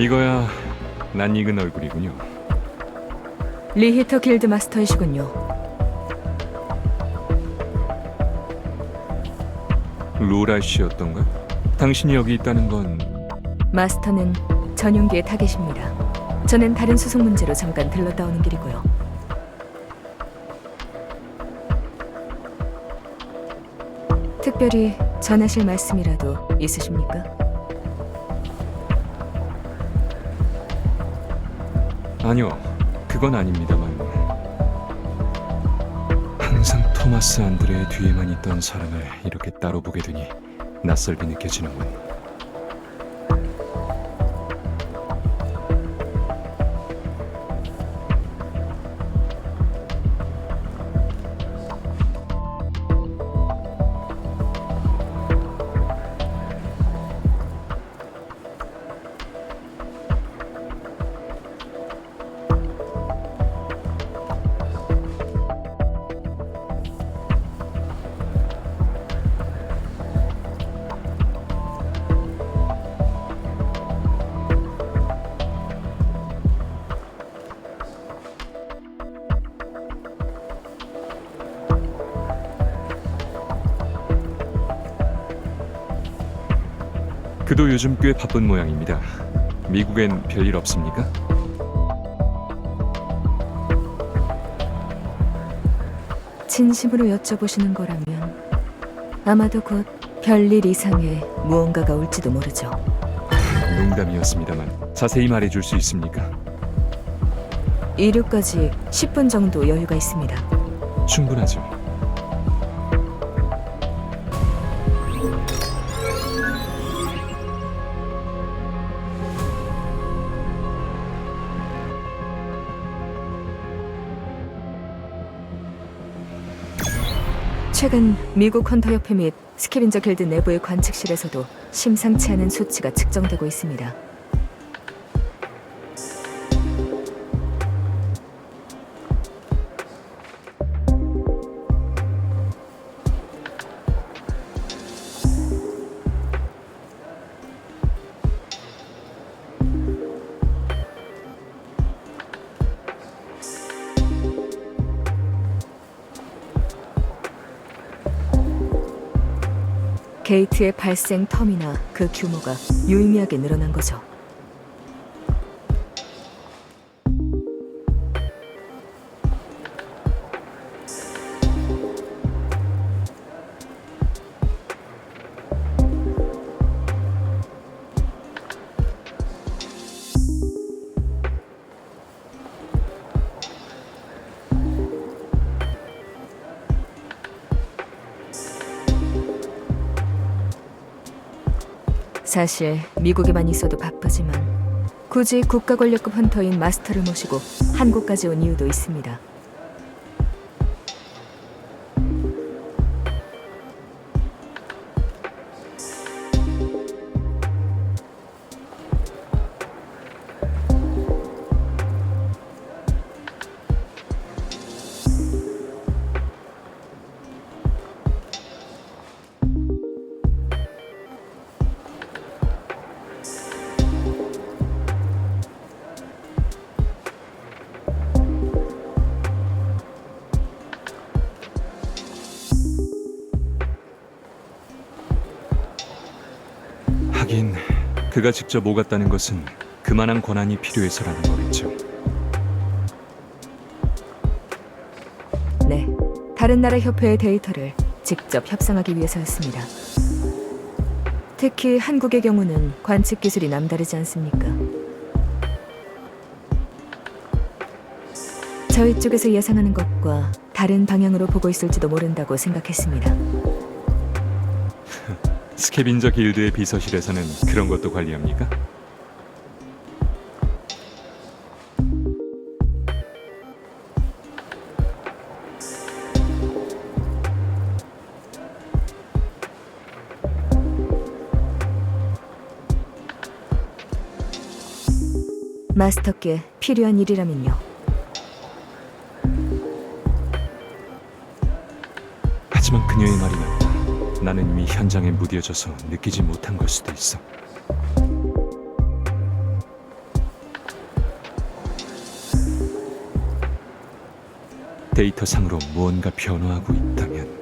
이거야 낯익은 얼굴이군요. 리히터 길드 마스터이시군요. 로라 씨였던가? 당신이 여기 있다는 건 마스터는 전용기의 타겟입니다. 저는 다른 수송 문제로 잠깐 들렀다 오는 길이고요. 특별히 전하실 말씀이라도 있으십니까? 아니요, 그건 아닙니다만 항상 토마스 안드레의 뒤에만 있던 사람을 이렇게 따로 보게 되니 낯설게 느껴지는군. 그도 요즘 꽤 바쁜 모양입니다. 미국엔 별일 없습니까? 진심으로 여쭤보시는 거라면 아마도 곧 별일 이상의 무언가가 올지도 모르죠. 농담이었습니다만 자세히 말해줄 수 있습니까? 이륙까지 10분 정도 여유가 있습니다. 충분하죠. 최근 미국 헌터 협회 및 스캐빈저 길드 내부의 관측실에서도 심상치 않은 수치가 측정되고 있습니다. 게이트의 발생 텀이나 그 규모가 유의미하게 늘어난 거죠. 사실 미국에만 있어도 바쁘지만 굳이 국가 권력급 헌터인 마스터를 모시고 한국까지 온 이유도 있습니다. 그가 직접 오갔다는 것은 그만한 권한이 필요해서라는 거겠죠. 네, 다른 나라 협회의 데이터를 직접 협상하기 위해서였습니다. 특히 한국의 경우는 관측 기술이 남다르지 않습니까? 저희 쪽에서 예상하는 것과 다른 방향으로 보고 있을지도 모른다고 생각했습니다. 스캐빈저 길드의 비서실에서는 그런 것도 관리합니까? 마스터께 필요한 일이라면요. 하지만 그녀의 말이 맞다. 나는 이미 현장에 무뎌져서 느끼지 못한 걸 수도 있어. 데이터상으로 무언가 변화하고 있다면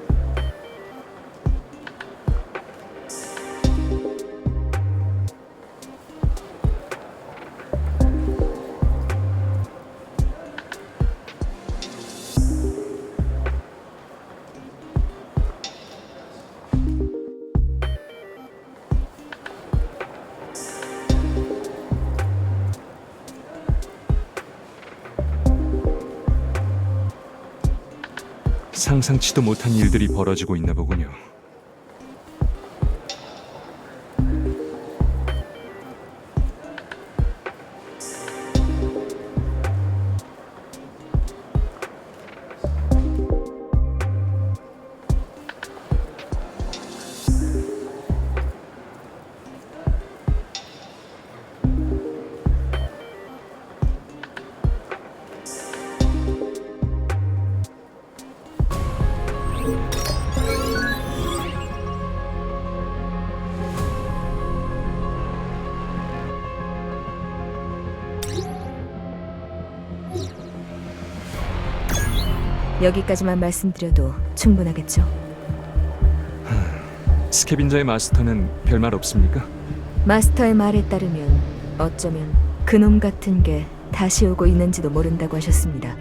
상상치도 못한 일들이 벌어지고 있나 보군요. 여기까지만 말씀드려도 충분하겠죠. 스캐빈저의 마스터는 별말 없습니까? 마스터의 말에 따르면 어쩌면 그놈 같은 게 다시 오고 있는지도 모른다고 하셨습니다.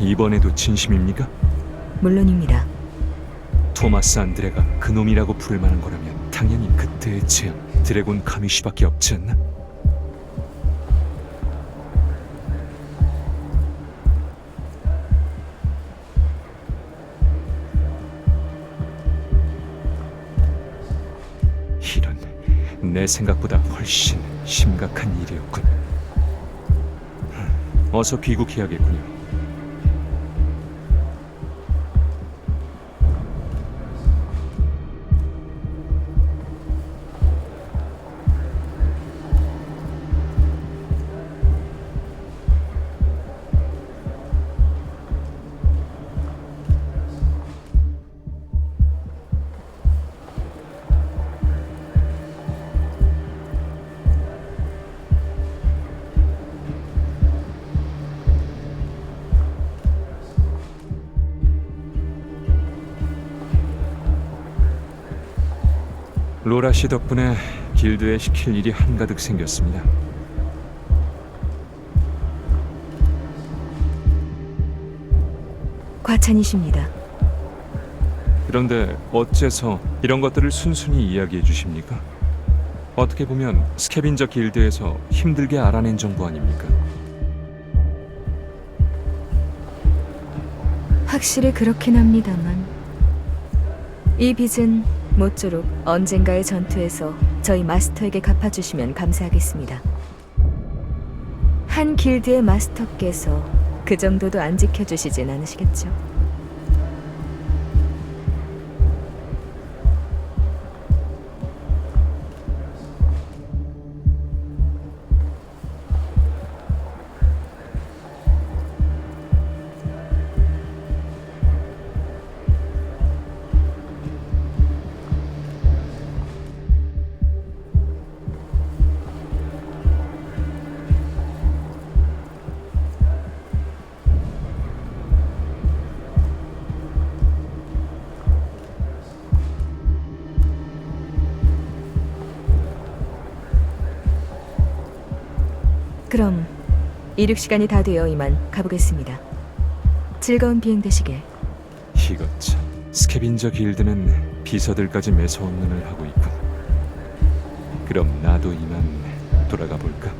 이번에도 진심입니까? 물론입니다. 토마스 안드레가 그놈이라고 부를 만한 거라면 당연히 그때의 재앙 드래곤 카미시밖에 없지 않나? 내 생각보다 훨씬 심각한 일이었군. 어서 귀국해야겠군요. 로라 씨 덕분에 길드에 시킬 일이 한가득 생겼습니다. 과찬이십니다. 그런데 어째서 이런 것들을 순순히 이야기해 주십니까? 어떻게 보면 스캐빈저 길드에서 힘들게 알아낸 정보 아닙니까? 확실히 그렇긴 합니다만 이 빚은 모쪼록 언젠가의 전투에서 저희 마스터에게 갚아주시면 감사하겠습니다. 한 길드의 마스터께서 그 정도도 안 지켜주시진 않으시겠죠? 그럼 이륙 시간이 다 되어 이만 가보겠습니다. 즐거운 비행 되시길. 이것 참 스캐빈저 길드는 비서들까지 매서운 눈을 하고 있군. 그럼 나도 이만 돌아가 볼까?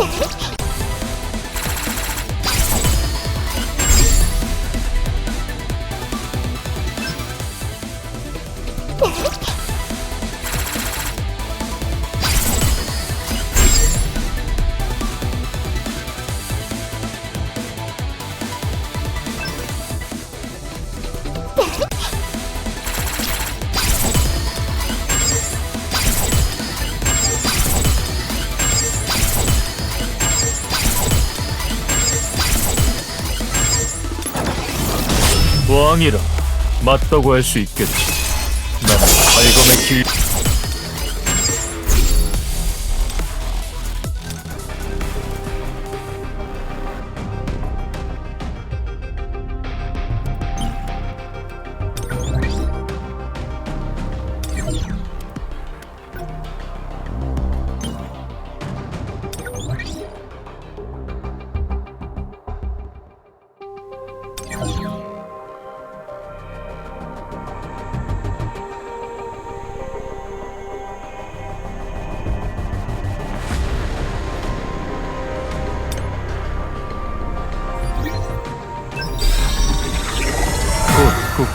Oh! 맞다고 할 수 있겠지. 나는 발검의 길.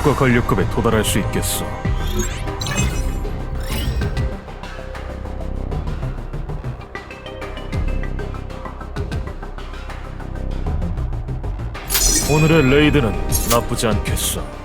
곧 국가 권력급에 도달할 수 있겠어. 오늘의 레이드는 나쁘지 않겠어.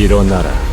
일어나라.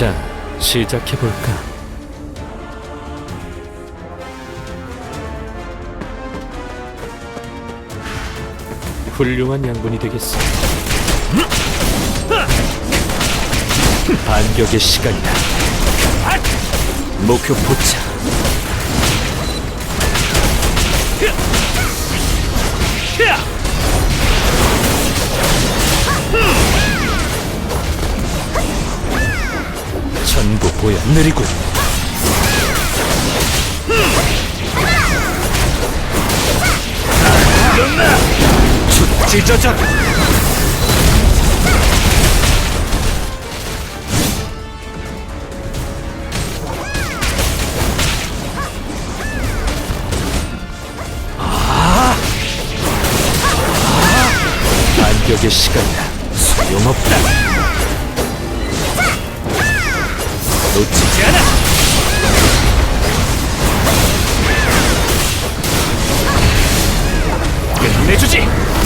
자, 시작해볼까? 훌륭한 양분이 되겠어. 반격의 시간이다. 목표 포착. 느리군. 찢어져. 반격의 시간이다. 소용없다. 놓치지 않아. 끝내주지.